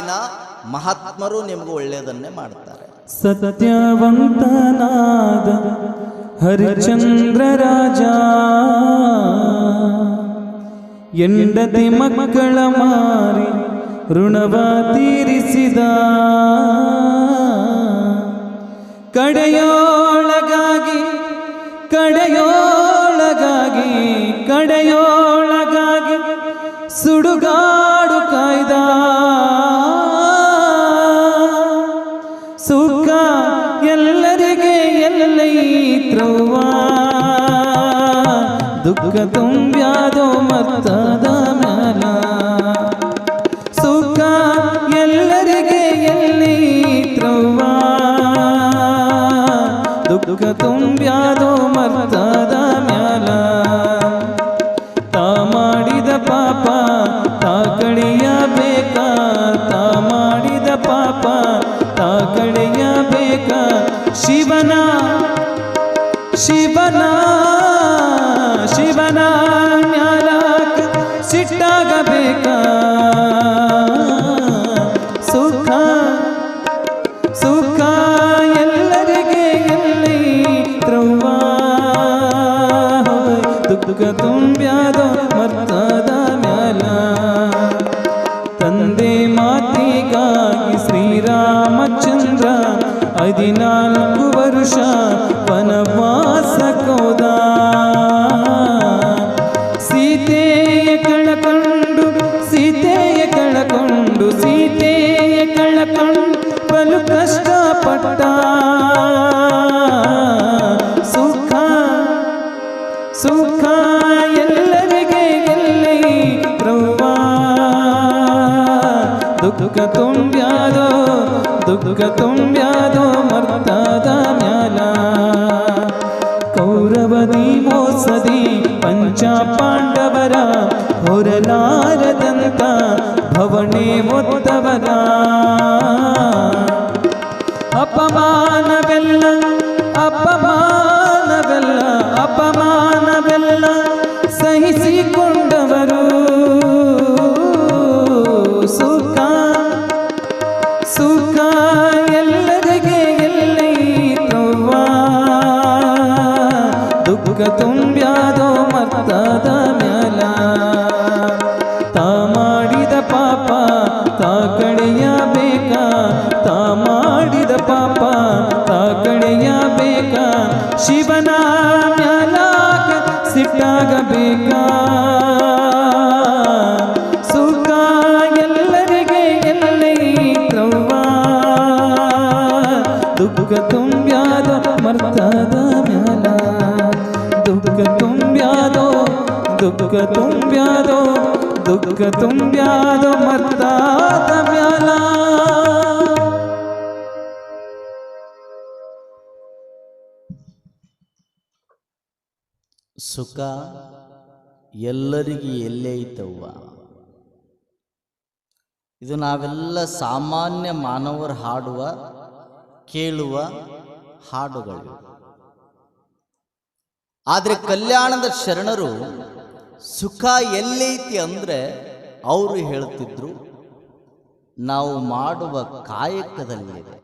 ದಿನ ಮಹಾತ್ಮರು ನಿಮಗೂ ಒಳ್ಳೆಯದನ್ನೇ ಮಾಡ್ತಾರೆ. ಸತ್ಯವಂತನಾದ ಹರಿಚಂದ್ರ ರಾಜ ಎಂಡತಿ ಮಕ್ಕಳ ಮಾರಿ ಋಣವ ತೀರಿಸಿದ, ಕಡೆಯೋಳಗಾಗಿ ಕಡೆಯೋಳಗಾಗಿ ಕಡೆಯೋಳಗಾಗಿ ಸುಡುಗಾಡು ಎಲ್ಲೈತ್ರವ್ವ ದುಃಖ ತುಂಬ್ಯಾದೋ ಮತ್ತದ ಮ್ಯಾಲ. ಸುಖ ಎಲ್ಲರಿಗೆ ಎಲ್ಲೈತ್ರವ್ವ ದುಃಖ ತುಂಬ್ಯಾದೋ ಮರ್ತದ ಮ್ಯಾಲ. ತಾ ಮಾಡಿದ ಪಾಪ, ತಾ ಬೇಕಾ ತಾ ಮಾಡಿದ ಪಾಪ, ತಾ ಬೇಕಾ ಶಿವನ ಸಿಟ್ಟಾಗಬೇಕ? ಸುಖ ಸುಖ ಎಲ್ಲರಿಗೆ ಮ್ಯಾಲ? ತಂದೆ ಶ್ರೀರಾಮಚಂದ್ರ ಹದಿನಾಲ್ಕು ವರುಷ ವನವಾಸ ಬಲು ಕಷ್ಟಪಟ್ಟ. ಸುಖ ಸುಖ ಎಲ್ಲರಿಗೆ ಎಲ್ಲಿ ಪ್ರವ್ವ? ದುಃಖ ತುಂಬ್ಯಾದೋ ದುಃಖ ತುಂಬ್ಯಾದೋ ಮರ್ತಾದ ಮ್ಯಾಲ. ಕೌರವದಿ ಮೋಸದಿ ಪಂಚ ಪಾಂಡವರ, ಹೊರಲಾರದಂತ ಭವಣೆ ಒತ್ತವರ ಸಹಿಸಿಕೊಂಡವರು ಸುಖ ಸುಖ ಎಲ್ಲರಿಗೆ ಎಲ್ಲೈತ್ರವ್ವ ದುಃಖ ತುಂಬ್ಯಾದೋ ಮತ್ತದ ಮೇಲ ತಾ ಮಾಡಿದ ಪಾಪ, ತಾ ಕಡೆಯಬೇಕ ತಾ ಮಾಡಿದ ಪಾಪ, ತಾ ಕಡೆಯಬೇಕ ಶಿವನ ದುಃಖ ತುಂಬ್ಯಾದ ಮರ್ತದ ಮ್ಯಾಲ ದುಃಖ ತುಂಬ್ಯಾದೋ ದುಃಖ ತುಂಬ್ಯಾದೋ ದುಃಖ ತುಂಬ್ಯಾದೋ ಮರ್ತಾದ ಮ್ಯಾಲ ಸುಖ ಎಲ್ಲರಿಗೂ ಎಲ್ಲೇ ಐತವ್ವ ಇದು ನಾವೆಲ್ಲ ಸಾಮಾನ್ಯ ಮಾನವರು ಹಾಡುವ, ಕೇಳುವ ಹಾಡುಗಳು. ಆದರೆ ಕಲ್ಯಾಣದ ಶರಣರು ಸುಖ ಎಲ್ಲೈತಿ ಅಂದರೆ ಅವರು ಹೇಳ್ತಿದ್ರು, ನಾವು ಮಾಡುವ ಕಾಯಕದಲ್ಲಿದೆ.